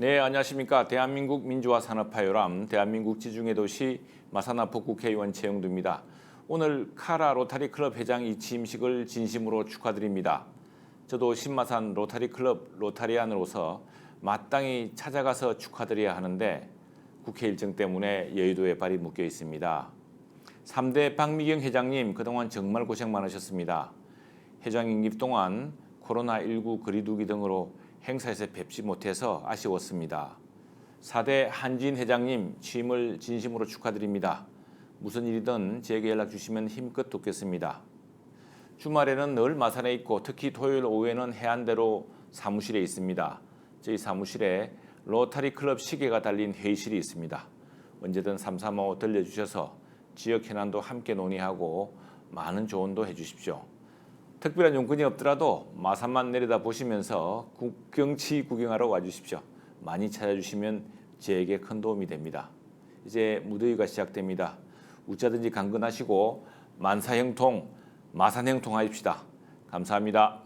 네, 안녕하십니까. 대한민국 민주화 산업화요람 대한민국 지중해 도시 마사나포 국회의원 최영두입니다. 오늘 카라 로타리 클럽 회장 이취임식을 진심으로 축하드립니다. 저도 신마산 로타리 클럽 로타리안으로서 마땅히 찾아가서 축하드려야 하는데 국회 일정 때문에 여의도에 발이 묶여 있습니다. 3대 박미경 회장님 그동안 정말 고생 많으셨습니다. 회장 임기 동안 코로나19 거리두기 등으로 행사에서 뵙지 못해서 아쉬웠습니다. 4대 한진 회장님 취임을 진심으로 축하드립니다. 무슨 일이든 제게 연락 주시면 힘껏 돕겠습니다. 주말에는 늘 마산에 있고 특히 토요일 오후에는 해안대로 사무실에 있습니다. 저희 사무실에 로타리 클럽 시계가 달린 회의실이 있습니다. 언제든 삼삼오 들려주셔서 지역 현안도 함께 논의하고 많은 조언도 해주십시오. 특별한 용건이 없더라도 마산만 내려다 보시면서 국- 경치 구경하러 와주십시오. 많이 찾아주시면 제에게 큰 도움이 됩니다. 이제 무더위가 시작됩니다. 웃자든지 강건하시고 만사형통, 마산형통 하십시다. 감사합니다.